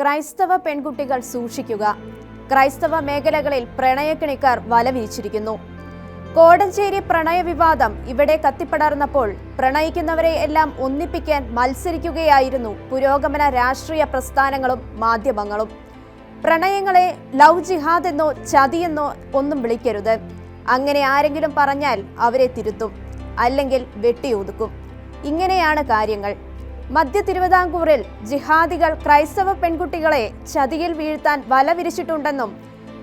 ക്രൈസ്തവ പെൺകുട്ടികൾ സൂക്ഷിക്കുക. ക്രൈസ്തവ മേഖലകളിൽ പ്രണയക്കിണിക്കാർ വലവിരിച്ചിരിക്കുന്നു. കോടഞ്ചേരി പ്രണയവിവാദം ഇവിടെ കത്തിപ്പടർന്നപ്പോൾ പ്രണയിക്കുന്നവരെ എല്ലാം ഒന്നിപ്പിക്കാൻ മത്സരിക്കുകയായിരുന്നു പുരോഗമന രാഷ്ട്രീയ പ്രസ്ഥാനങ്ങളും മാധ്യമങ്ങളും. പ്രണയങ്ങളെ ലവ് ജിഹാദ് എന്നോ ചതിയെന്നോ ഒന്നും വിളിക്കരുത്. അങ്ങനെ ആരെങ്കിലും പറഞ്ഞാൽ അവരെ തിരുത്തും. അല്ലെങ്കിൽ വെട്ടിയൊതുക്കും. ഇങ്ങനെയാണ് കാര്യങ്ങൾ. മധ്യ തിരുവിതാംകൂറിൽ ജിഹാദികൾ ക്രൈസ്തവ പെൺകുട്ടികളെ ചതിയിൽ വീഴ്ത്താൻ വല വിരിച്ചിട്ടുണ്ടെന്നും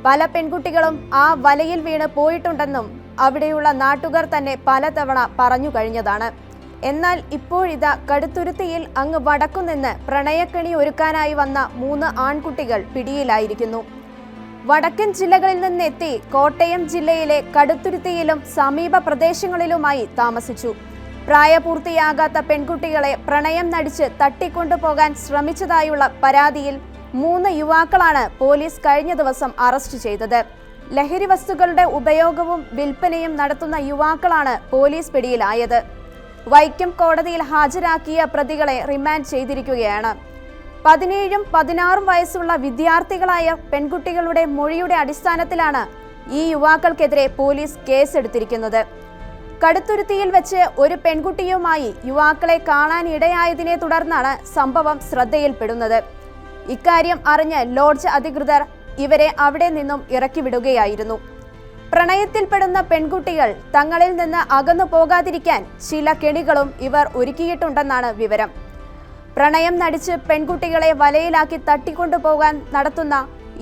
പല പെൺകുട്ടികളും ആ വലയിൽ വീണ് പോയിട്ടുണ്ടെന്നും അവിടെയുള്ള നാട്ടുകാർ തന്നെ പലതവണ പറഞ്ഞു കഴിഞ്ഞതാണ്. എന്നാൽ ഇപ്പോഴിതാ കടുത്തുരുത്തിയിൽ അങ്ങ് വടക്കുനിന്ന് പ്രണയക്കണി ഒരുക്കാനായി വന്ന മൂന്ന് ആൺകുട്ടികൾ പിടിയിലായിരിക്കുന്നു. വടക്കൻ ജില്ലകളിൽ നിന്നെത്തി കോട്ടയം ജില്ലയിലെ കടുത്തുരുത്തിയിലും സമീപ പ്രദേശങ്ങളിലുമായി താമസിച്ചു. പ്രായപൂർത്തിയാകാത്ത പെൺകുട്ടികളെ പ്രണയം നടിച്ച് തട്ടിക്കൊണ്ടുപോകാൻ ശ്രമിച്ചതായുള്ള പരാതിയിൽ മൂന്ന് യുവാക്കളാണ് പോലീസ് കഴിഞ്ഞ ദിവസം അറസ്റ്റ് ചെയ്തത്. ലഹരി വസ്തുക്കളുടെ ഉപയോഗവും വിൽപ്പനയും നടത്തുന്ന യുവാക്കളാണ് പോലീസ് പിടിയിലായത്. വൈക്കം കോടതിയിൽ ഹാജരാക്കിയ പ്രതികളെ റിമാൻഡ് ചെയ്തിരിക്കുകയാണ്. പതിനേഴും പതിനാറും വയസ്സുള്ള വിദ്യാർത്ഥികളായ പെൺകുട്ടികളുടെ മൊഴിയുടെ അടിസ്ഥാനത്തിലാണ് ഈ യുവാക്കൾക്കെതിരെ പോലീസ് കേസെടുത്തിരിക്കുന്നത്. കടുത്തുരുത്തിയിൽ വെച്ച് ഒരു പെൺകുട്ടിയുമായി യുവാക്കളെ കാണാൻ ഇടയായതിനെ തുടർന്നാണ് സംഭവം ശ്രദ്ധയിൽപ്പെടുന്നത്. ഇക്കാര്യം അറിഞ്ഞ് ലോഡ്ജ് അധികൃതർ ഇവരെ അവിടെ നിന്നും ഇറക്കിവിടുകയായിരുന്നു. പ്രണയത്തിൽപ്പെടുന്ന പെൺകുട്ടികൾ തങ്ങളിൽ നിന്ന് അകന്നു പോകാതിരിക്കാൻ ചില കെണികളും ഇവർ ഒരുക്കിയിട്ടുണ്ടെന്നാണ് വിവരം. പ്രണയം നടിച്ച് പെൺകുട്ടികളെ വലയിലാക്കി തട്ടിക്കൊണ്ടുപോകാൻ നടത്തുന്ന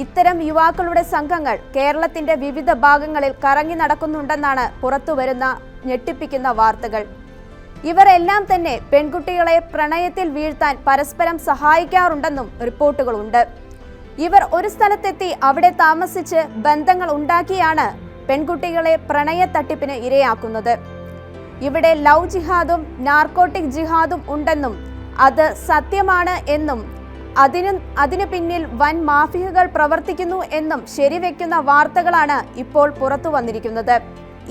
ഇത്തരം യുവാക്കളുടെ സംഘങ്ങൾ കേരളത്തിന്റെ വിവിധ ഭാഗങ്ങളിൽ കറങ്ങി നടക്കുന്നുണ്ടെന്നാണ് പുറത്തുവരുന്ന ഞെട്ടിപ്പിക്കുന്ന വാർത്തകൾ. ഇവരെല്ലാം തന്നെ പെൺകുട്ടികളെ പ്രണയത്തിൽ വീഴ്ത്താൻ പരസ്പരം സഹായിക്കാറുണ്ടെന്നും റിപ്പോർട്ടുകളുണ്ട്. ഇവർ ഒരു സ്ഥലത്തെത്തി അവിടെ താമസിച്ച് ബന്ധങ്ങൾ ഉണ്ടാക്കിയാണ് പെൺകുട്ടികളെ പ്രണയ തട്ടിപ്പിന് ഇരയാക്കുന്നത്. ഇവിടെ ലവ് ജിഹാദും നാർക്കോട്ടിക് ജിഹാദും ഉണ്ടെന്നും അത് സത്യമാണ് എന്നും അതിനു അതിന് പിന്നിൽ വൻ മാഫിയകൾ പ്രവർത്തിക്കുന്നു എന്നും ശരിവെക്കുന്ന വാർത്തകളാണ് ഇപ്പോൾ പുറത്തു വന്നിരിക്കുന്നത്.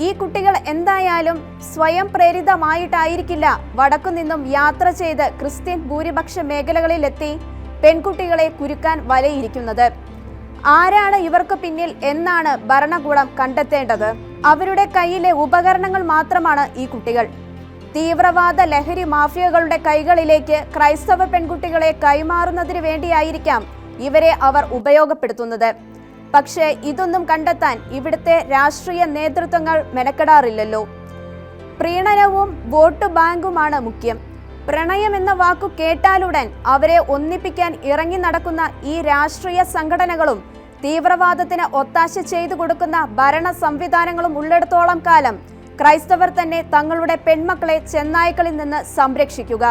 ഈ കുട്ടികൾ എന്തായാലും സ്വയം പ്രേരിതമായിട്ടായിരിക്കില്ല വടക്കുനിന്നും യാത്ര ചെയ്ത് ക്രിസ്ത്യൻ ഭൂരിപക്ഷ മേഖലകളിലെത്തി പെൺകുട്ടികളെ കുരുക്കാൻ വലയിരിക്കുന്നത്. ആരാണ് ഇവർക്ക് പിന്നിൽ എന്നാണ് ഭരണകൂടം കണ്ടെത്തേണ്ടത്. അവരുടെ കയ്യിലെ ഉപകരണങ്ങൾ മാത്രമാണ് ഈ കുട്ടികൾ. തീവ്രവാദ ലഹരി മാഫിയകളുടെ കൈകളിലേക്ക് ക്രൈസ്തവ പെൺകുട്ടികളെ കൈമാറുന്നതിന് വേണ്ടിയായിരിക്കാം ഇവരെ അവർ ഉപയോഗപ്പെടുത്തുന്നത്. പക്ഷേ ഇതൊന്നും കണ്ടെത്താൻ ഇവിടുത്തെ രാഷ്ട്രീയ നേതൃത്വങ്ങൾ മെനക്കെടാറില്ലല്ലോ. പ്രീണനവും വോട്ട് ബാങ്കുമാണ് മുഖ്യം. പ്രണയം എന്ന വാക്കു കേട്ടാലുടൻ അവരെ ഒന്നിപ്പിക്കാൻ ഇറങ്ങി നടക്കുന്ന ഈ രാഷ്ട്രീയ സംഘടനകളും തീവ്രവാദത്തിന് ഒത്താശ ചെയ്തു കൊടുക്കുന്ന ഭരണ സംവിധാനങ്ങളും ഉള്ളിടത്തോളം കാലം ക്രൈസ്തവർ തന്നെ തങ്ങളുടെ പെൺമക്കളെ ചെന്നായ്ക്കളിൽ നിന്ന് സംരക്ഷിക്കുക.